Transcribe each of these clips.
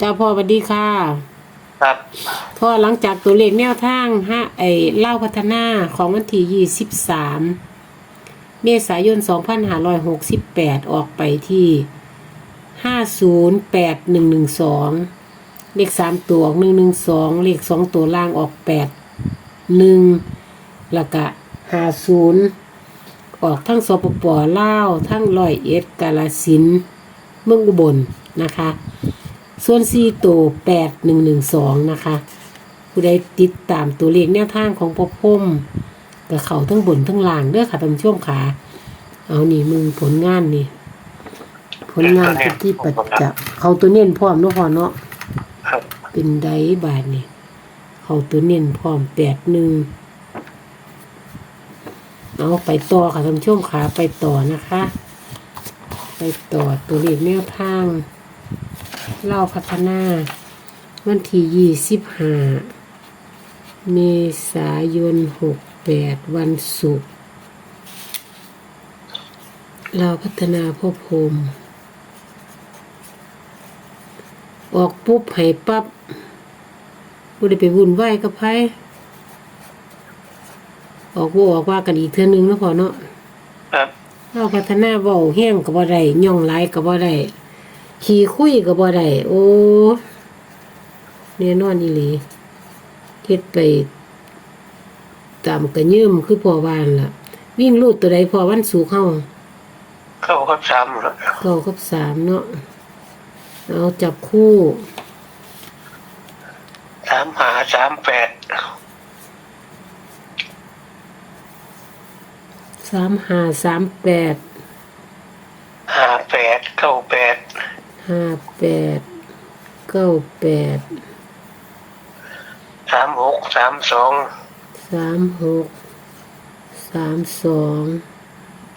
จ้าพ่อสวัสดีค่ะ ครับพ่อหลังจากตัวเลขแนวทางห้าไอเล่าพัฒนาของวันที่ยี่สิบสามเมษายนสองพันห้าร้อยหกสิบแปดออกไปที่ห้าศูนย์แปดหนึ่งหนึ่งสองเลขสามตัวหนึ่งหนึ่งสองเลขสองตัวล่างออกแปดหนึ่งแล้วก็ห้าศูนย์ออกทั้งสปปลาวทั้งร้อยเอ็ดกาลสินธุ์เมืองอุบลนะคะ ส่วนซีโตแปดหนึ่งหนึ่งสองนะคะ ผู้ใดติดตามตัวเลขแนวทางของพ่อพมกับเขาทั้งบนทั้งล่างเด้อค่ะท่านผู้ชมขา เอานี่มึงผลงานนี่ ผลงานเป็นที่ประจักษ์เขาตัวเน้นพร้อมเนาะพอเนาะครับเป็นไดบาทนี่เขาตัวเน้นพร้อมแปดหนึ่งเอาไปต่อค่ะท่านผู้ชมขาไปต่อนะคะ ไปต่อตัวเลขแนวทาง เล่าพัฒนา วันที่ยี่สิบห้าเมษายนหกแปดวันศุกร์เราวพัฒนาพ่อพรหมออกปุ๊บให้ปับ๊บบ่ได้ไปวุ่นวายกับไผออกบ่ออกว่ากันอีกเทื่อนึงเนาะพอเนาะครับ เราพัฒนาเว้าแห้งก็บ่ได้ย่องหลายก็บ่ได้ ขี่คุยก็บ่ได้โอ้แน่นอนอีหลีเฮ็ดไปตามกระยืมคือพ่อวานล่ะ วิ่งลูดตัวใดพอวันสูกร์เฮาเข้าครับซ้ำแล้วเก้ากับสามเนาะเอาจับคู่สามหาสามแปดสามห้าสามแปดห้าแปดเก้าแปด ห้าแปดเก้าแปดสามหกสามสองสามหกสามสอง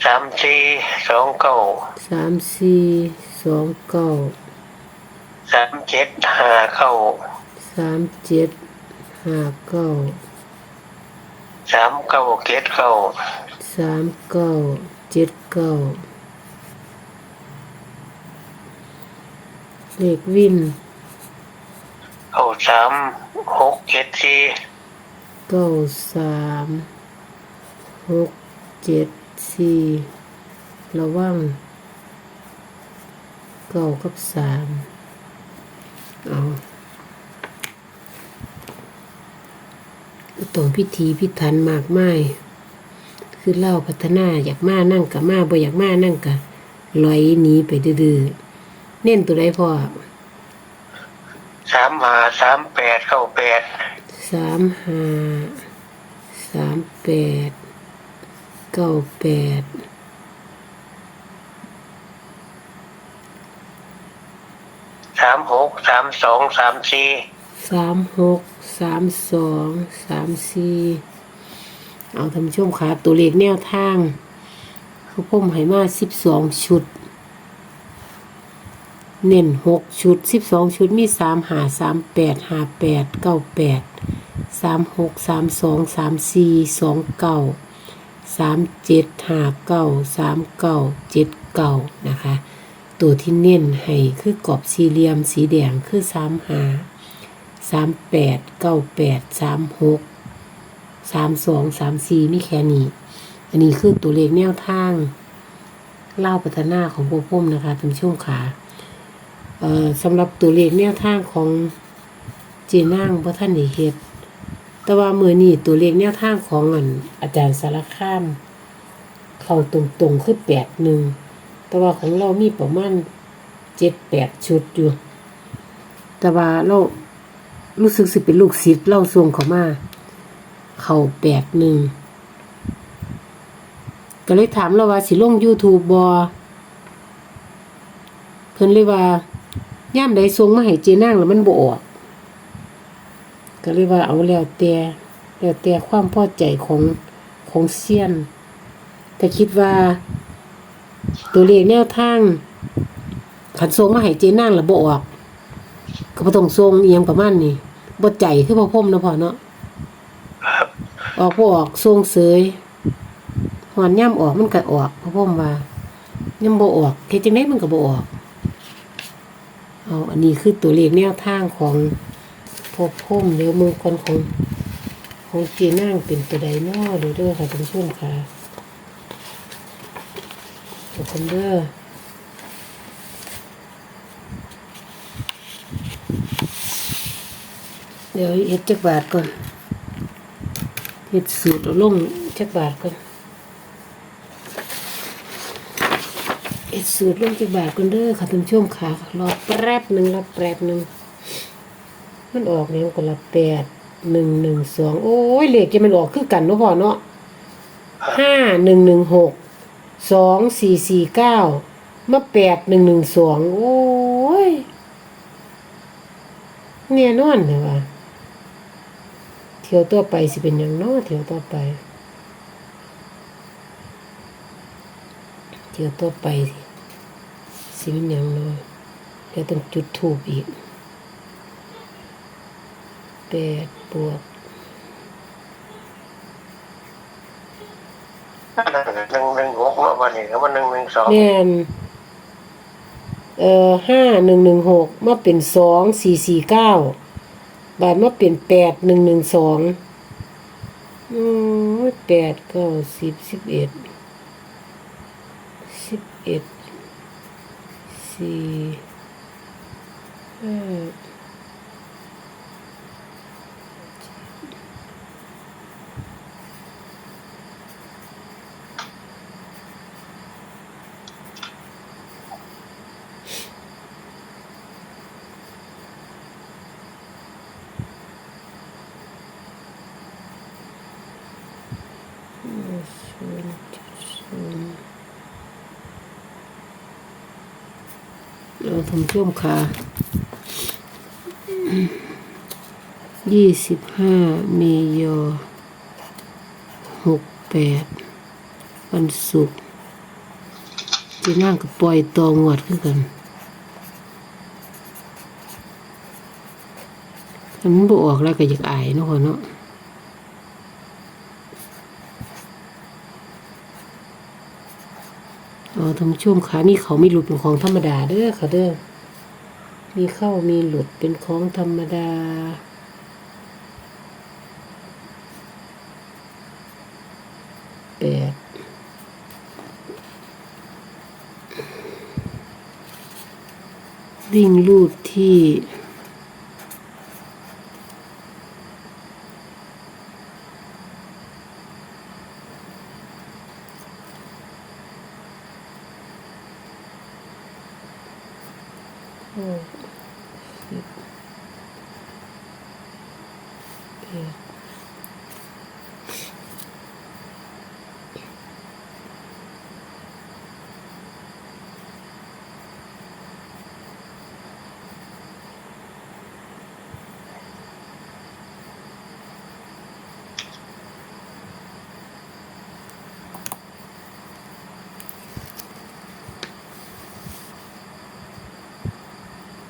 สามสี่สองเก้าสามสี่สองเก้าสามเจ็ดห้าเก้าสามเจ็ดห้าเก้าสามเก้าเจ็ดเก้าสามเก้าเจ็ดเก้า เลขวินเข้าสามหกเจ็ดสี่เก้าสามหกเจ็ดสี่ระวังเก้ากับสามเอาตรงพิธีพิธันมากมายคือเล่าพัฒนาอยากมานั่งกับมาบ่อยากมานั่งกับลอยหนีไปดื้อๆ เน้นตัวใดพ่อสามหาสามแปดเก้าแปดสามห้าสามแปดเก้าแปดสามหกสามสองสามสี่สามหกสามสองสามสี่เอาทำช่วมขาตัวเลขแนวทางเขาพ่มให้มาสิบสองชุด เน้นหกชุดสิบสองชุดมีสามหาสามแปดหาแปดเก้าแปดสามหกสามสองสามสี่สองเก้าสามเจ็ดหาเก้าสามเก้าเจ็ดเก้านะคะ ตัวที่เน้นให้คือกรอบสี่เหลี่ยมสีแดงคือสามหาสามแปดเก้าแปดสามหกสามสองสามสี่นี่แค่นี้ อันนี้คือตัวเลขแนวทางเล่าพัฒนาของพวกพุ่มนะคะท่านผู้ชมขา สำหรับตัวเลขแนวทางของเจนั่งพระท่านได้เฮ็ดแต่ว่ามือนี้ตัวเลขแนวทางของอันอาจารย์สารคาม เข้าตรงๆคือแปดหนึ่งแต่ว่าของเรามีประมาณเจ็ดแปดชุดอยู่ แต่ว่าเรารู้สึกสิเป็นลูกศิษย์เราส่งเขามา เขาแปดหนึ่งก็เลยถามเราว่าสิลง YouTube บอเพิ่นเลยว่า ย่ามใดส่งมาให้เจนางแล้วมันบ่ออกก็เลยกว่าเอาแล้วแต่แล้วแต่ความพอใจของของเซียน แต่คิดว่า ตัวเลขแนวทางขันทรงมาให้เจนางแล้วบ่ออก ก็บ่ต้องทรงเอียงประมาณนี้บ่ใจคือพ่อพ่มนะพ่อเนาะออกบ่ออกทรงเสยหอนย่ำออกมันก็ออกพ่อพ่มว่าย่ำบ่ออกเฮ็ดจังได๋มันก็บ่ออก เอาอันนี้คือตัวเลขแนวทางของพบพุ่มเดี๋ยวมือคนของของเจนั่งเป็นตัวใดเนาะเดี๋ยวเด้อค่ะท่านผู้ชมค่ะขอบคุณเด้อเดี๋ยวเฮ็ดจักบาทก่อนเฮ็ดสูตรเอาลงจักบาทก่อน เอ็ดสูตรลงจากบาทกันเด้อค่ะท่านผู้ชมค่ะรอแป๊บหนึ่งรอแป๊บหนึ่งมันออกเนี่ยคนละแปดหนึ่งหนึ่งสองโอ้ยเลขจะมันออกคือกันเนาะพ่อเนาะห้าหนึ่งหนึ่งหกสองสี่สี่เก้ามาแปดหนึ่งหนึ่งสองโอ้ยเนี่ยนอนเลยว่ะเที่ยวต่อไปสิเป็นอย่างน้อเที่ยวต่อไปเที่ยวต่อไปสิ สิเป็นอย่างเน้อยเดี๋ยวต้องจุดถูกอีกแปดบวกหนึ่งหนึ่งหกเนาะวันนี้แล้วมันหนึ่งหนึ่งสองแม่นเอ่อห้าหนึ่งหนึ่งหกมาเป็นสองสี่สี่เก้าบาทมาเป็นแปดหนึ่งหนึ่งสองอืมแปดเก้าสิบสิบเอ็ดสิบเอ็ด สี่ห้าศูนย์จุดศูนย์ เราทำช่วมค่ะยี่สิบห้าเมยอหกแปดวันศุกร์จะนั่งกับปล่อยตองวดคือกันมันบออกแล้วก็อยากอายเนาะพ่อเนาะ อ๋อท่านผู้ชมค่ะมีเขาไมีหลุดเป็นของธรรมดาเด้อค่ะเด้อมีเข้ามีหลุดเป็นของธรรมดาแปดวิ่งลูดที่ หก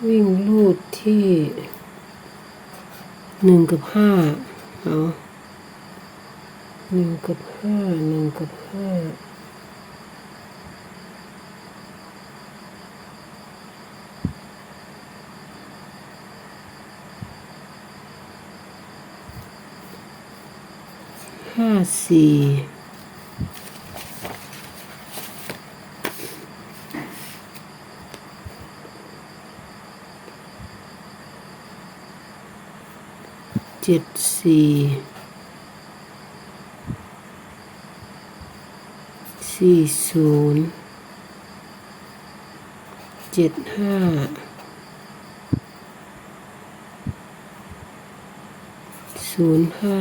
วิ่งลูดที่หนึ่งกับห้าเอาหนึ่งกับห้าหนึ่งกับห้าห้าสี่ จ็ดสี่สี่ศูนย์เจ็ดห้าศูนย์ห้า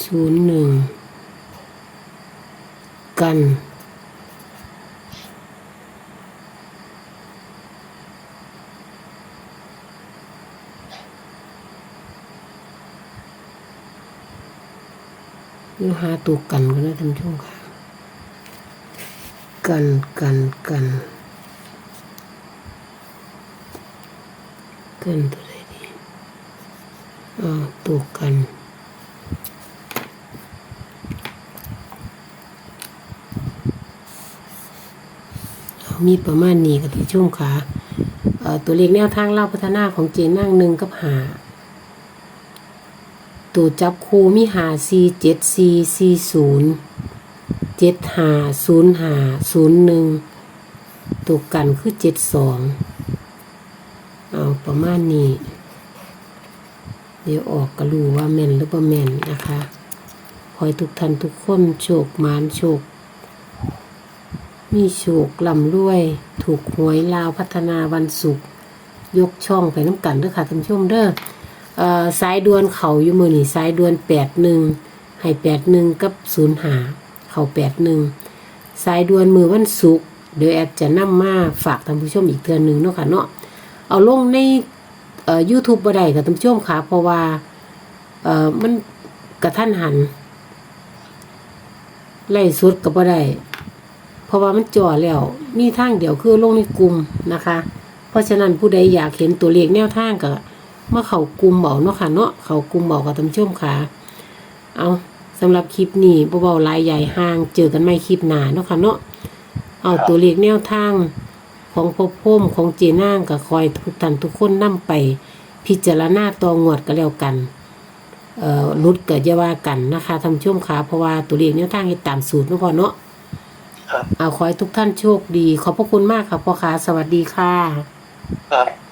ศูนย์หนึ่งกัน อยู่หาตัวกันก็ได้ท่านผู้ชมค่ะ กันกันกันกันตัวไหนดีอ่าตัวกันมีประมาณนี้กับที่ช่วงขาเอ่อตัวเลขแนวทางเล่าพัฒนาของเจนั่งหนึ่งกับหา ตัวจับคูมีหาซีเจ็ดซีซีศูนย์เจ็ดหาศูนย์หาศูนย์หนึ่งตัวกันคือเจ็ดสองเอาประมาณนี้ เดี๋ยวออกก็รู้ว่าแม่นหรือบ่าแม่นนะคะขอให้ทุกท่านทุกคนโชคหมานโชค มีโชคลำรวย ถูกหวยลาวพัฒนาวันศุกร์ยกช่องไปน้ำกันด้อค่ะท่านผู้ชมเด้อ สายด่วนเขาอยู่มือนี่สายด่วนแปดหนึ่งให้แปดหนึ่งกับศูนย์หาเขาแปดหนึ่งสายด่วนมือวันศุกร์เดี๋ยวแอดจะนำมาฝากท่านผู้ชมอีกเทือนหนึ่งเนาะค่ะเนาะเอาลงในเอ่อ YouTube บ่ได้ค่ะท่านผู้ชมค่ะเพราะว่าเออมันกระทันหัน ไล่สุดก็บ่ได้เพราะว่ามันจ่อแล้วมีทางเดียวคือลงในกลุ่มนะคะ เพราะฉะนั้นผู้ใดอยากเห็นตัวเลขแนวทางก็ มาเข้ากลุ่มเบาเนาะค่ะเนาะเข้ากลุ่มเบากับท่านผู้ชมค่ะ เอาสำหรับคลิปนี้บ่เบาๆลายใหญ่ห่างเจอกันใหม่คลิปหน้าเนาะค่ะเนาะเอาตัวเลขแนวทางของพ่อพ่มของเจนางก็คอยทุกท่านทุกคนนำไป พิจารณาตัวงวดก็แล้วกันเอ่อรุดเกิดอยาว่ากันนะคะท่านผู้ชมค่ะเพราะว่าตัวเลขแนวทางให้ตามสูตรเนาะพ่อเนาะครับเอาขอให้ทุกท่านโชคดี ขอบพระคุณมากค่ะพ่อค้าสวัสดีค่ะครับ